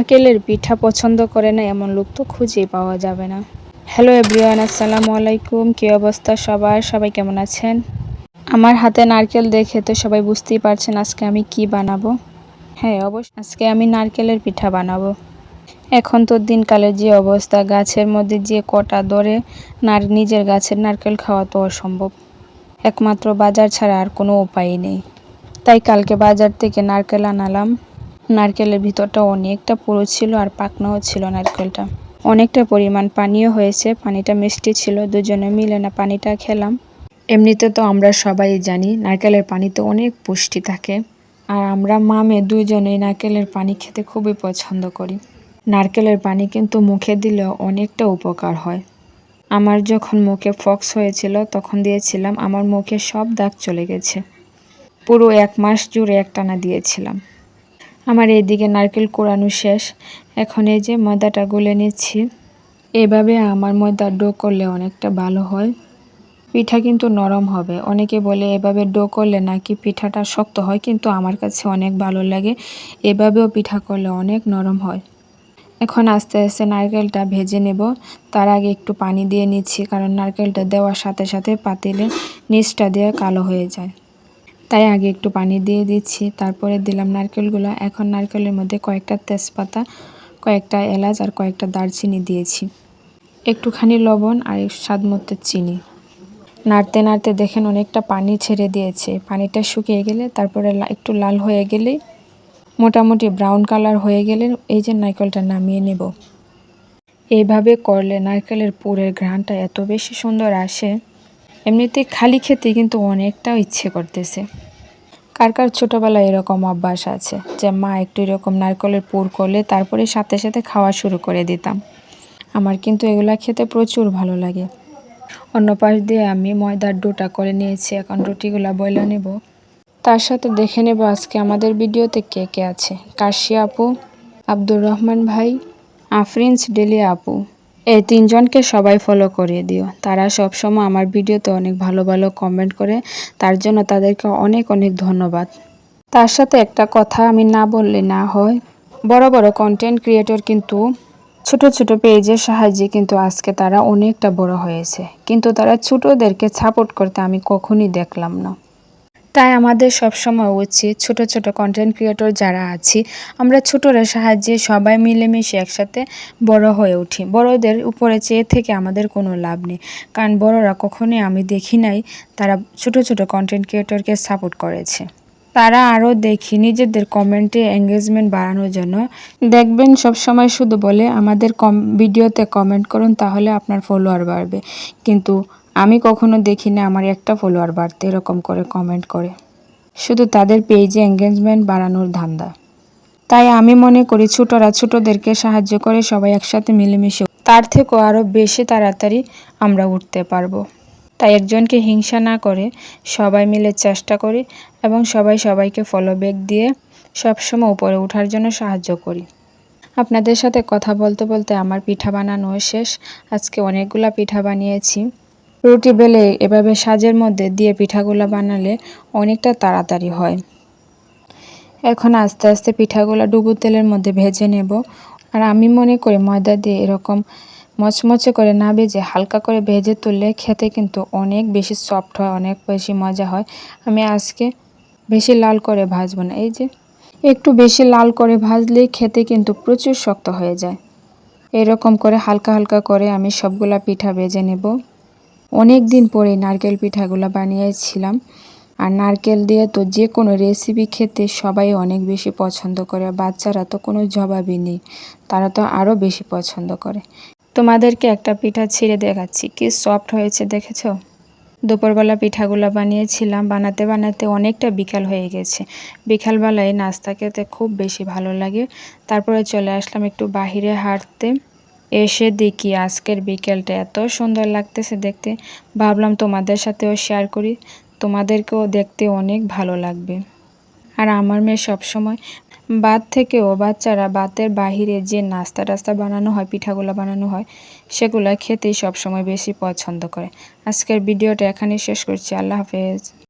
নারকেলের পিঠা পছন্দ করে না, এমন লোক তো খুঁজেই পাওয়া যাবে না। হ্যালো এভরিওয়ান আসসালামু আলাইকুম, কী অবস্থা সবার? সবাই কেমন আছেন? আমার হাতে নারকেল দেখে তো সবাই বুঝতেই পারছেন আজকে আমি কি বানাবো। হ্যাঁ অবশ্যই আজকে আমি নারকেলের পিঠা বানাবো। এখন তো দিনকালের যে অবস্থা, গাছের মধ্যে যে কটা দরে নার, নিজের গাছের নারকেল খাওয়া তো অসম্ভব। একমাত্র বাজার ছাড়া আর কোনো উপায় নেই। তাই কালকে বাজার থেকে নারকেল আনালাম। নারকেলের ভিতরটা অনেকটা পুরো ছিল আর পাকনাও ছিল নারকেলটা। অনেকটা পরিমাণ পানিও হয়েছে, পানিটা মিষ্টি ছিল, দুজনে মিলে না পানিটা খেলাম। এমনিতে তো আমরা সবাই জানি নারকেলের পানিতে অনেক পুষ্টি থাকে। আর আমরা মামে দুজনেই নারকেলের পানি খেতে খুবই পছন্দ করি। নারকেলের পানি কিন্তু মুখে দিলে অনেকটা উপকার হয়। আমার যখন মুখে ফক্স হয়েছিল, তখন দিয়েছিলাম, আমার মুখে সব দাগ চলে গেছে। পুরো এক মাস জুড়ে একটানা দিয়েছিলাম। আমার এইদিকে নারকেল কোরানো শেষ। এখন এই যে ময়দাটা গুলে নিচ্ছি। এভাবে আমার ময়দা ডো করলে অনেকটা ভালো হয়। পিঠা কিন্তু নরম হবে। অনেকে বলে, এভাবে ডো করলে নাকি পিঠাটা শক্ত হয়? কিন্তু আমার কাছে অনেক ভালো লাগে। এভাবেও পিঠা করলে অনেক নরম হয়। এখন আস্তে আস্তে নারকেলটা ভেজে নেব। তার আগে একটু পানি দিয়ে নিচ্ছি, কারণ নারকেলটা দেওয়ার সাথে সাথে পাতিলে নিচটা দিয়ে কালো হয়ে যায়। তাই আগে একটু পানি দিয়ে দিচ্ছি। তারপরে দিলাম নারকেলগুলো। এখন নারকেলের মধ্যে কয়েকটা তেজপাতা, কয়েকটা এলাচ আর কয়েকটা দারচিনি দিয়েছি। একটুখানি লবণ আর স্বাদ মতো চিনি। নাড়তে নাড়তে দেখেন অনেকটা পানি ছেড়ে দিয়েছে। পানিটা শুকিয়ে গেলে, তারপরে একটু লাল হয়ে গেলেই মোটামুটি ব্রাউন কালার হয়ে গেলে এই যে নারকেলটা নামিয়ে নেব। এইভাবে করলে নারকেলের পুরের ঘ্রাণটা এত বেশি সুন্দর আসে। এমনিতে খালি খেতে কিন্তু অনেকটা ইচ্ছে করতেছে। কার কার ছোটোবেলায় এরকম অভ্যাস আছে যে, মা, একটু এরকম নারকলের পুর করলে তারপরে সাথে সাথে খাওয়া শুরু করে দিতাম। আমার কিন্তু এগুলা খেতে প্রচুর ভালো লাগে। অন্য পাশ দিয়ে আমি ময়দার ডোটা করে নিয়েছি, এখন রুটিগুলা বইলে নেব। তার সাথে দেখে নেব আজকে আমাদের ভিডিওতে কে কে আছে। কাশি আপু, আব্দুর রহমান ভাই, আফরিন্স ডেলি আপু। এই তিনজনকে সবাই ফলো করিয়ে দিও। তারা সবসময় আমার ভিডিওতে অনেক ভালো ভালো কমেন্ট করে, তার জন্য তাদেরকে অনেক অনেক ধন্যবাদ। তার সাথে একটা কথা আমি না বললে না হয়। বড় বড় কন্টেন্ট ক্রিয়েটর কিন্তু ছোট ছোট পেজের সাহায্যে কিন্তু আজকে তারা অনেকটা বড় হয়েছে। কিন্তু তারা ছোটদেরকে সাপোর্ট করতে আমি কখনই দেখলাম না। তাই আমাদের সবসময় উচিত ছোট ছোট কন্টেন্ট ক্রিয়েটর যারা আছি, আমরা ছোটরা সাহায্যে সবাই মিলেমিশে একসাথে বড় হয়ে উঠি। বড়দের উপরে চেয়ে থেকে আমাদের কোনো লাভ নেই। কারণ বড়রা কখনোই আমি দেখি নাই, তারা ছোট ছোট কন্টেন্ট ক্রিয়েটরকে সাপোর্ট করেছে। তারা আরও দেখি, নিজেদের কমেন্টে এঙ্গেজমেন্ট বাড়ানোর জন্য। দেখবেন সব সময় শুধু বলে, আমাদের কম ভিডিওতে কমেন্ট করুন, তাহলে আপনার ফলোয়ার বাড়বে। কিন্তু আমি কখনো দেখি না আমার একটা ফলোয়ার বাড়তে এরকম করে কমেন্ট করে। শুধু তাদের পেজে এঙ্গেজমেন্ট বাড়ানোর ধান্দা। তাই আমি মনে করি ছোটরা ছোটদেরকে সাহায্য করে সবাই একসাথে মিলেমিশে, তার থেকেও আরও বেশি তাড়াতাড়ি আমরা উঠতে পারব। তাই একজনকে হিংসা না করে সবাই মিলে চেষ্টা করি এবং সবাই সবাইকে ফলো ব্যাক দিয়ে সবসময় উপরে ওঠার জন্য সাহায্য করি। আপনাদের সাথে কথা বলতে বলতে আমার পিঠা বানানো শেষ। আজকে অনেকগুলা পিঠা বানিয়েছি। রুটি বেলে এভাবে সাজের মধ্যে দিয়ে পিঠাগুলো বানালে অনেকটা তাড়াতাড়ি হয়। এখন আস্তে আস্তে পিঠাগুলো ডুবু তেলের মধ্যে ভেজে নেব। আর আমি মনে করি ময়দা দিয়ে এরকম মচমচে করে না ভেজে হালকা করে ভেজে তুললে খেতে কিন্তু অনেক বেশি সফট হয়, অনেক বেশি মজা হয়। আমি আজকে বেশি লাল করে ভাজবো না, এই যে একটু বেশি লাল করে ভাজলেই খেতে কিন্তু প্রচুর শক্ত হয়ে যায়। এরকম করে হালকা হালকা করে আমি সবগুলা পিঠা ভেজে নেব। অনেক দিন পরে নারকেল পিঠাগুলো বানিয়েছিলাম। আর নারকেল দিয়ে তো যে কোনো রেসিপি খেতে সবাই অনেক বেশি পছন্দ করে বাচ্চারা তো কোনো জবাবই নেই, তারা তো আরও বেশি পছন্দ করে। তোমাদেরকে একটা পিঠা ছিঁড়ে দেখাচ্ছি, কি সফট হয়েছে দেখেছ? দুপুরবেলা পিঠাগুলো বানিয়েছিলাম, বানাতে বানাতে অনেকটা বিকাল হয়ে গেছে। বিকালবেলায় নাস্তা খেতে খুব বেশি ভালো লাগে। তারপরে চলে আসলাম একটু বাহিরে হাঁটতে। এসে দেখি আজকের বিকেলটা এত সুন্দর লাগতেছে দেখতে। ভাবলাম তোমাদের সাথেও শেয়ার করি। তোমাদেরকেও দেখতে অনেক ভালো লাগবে। আর আমার মেয়ে সবসময় বাদ থেকেও বাচ্চারা বাতের বাহিরে যে নাস্তা টাস্তা বানানো হয়, পিঠাগুলো বানানো হয়, সেগুলো খেতেই সবসময় বেশি পছন্দ করে। আজকের ভিডিওটা এখানেই শেষ করছি। আল্লাহ হাফেজ।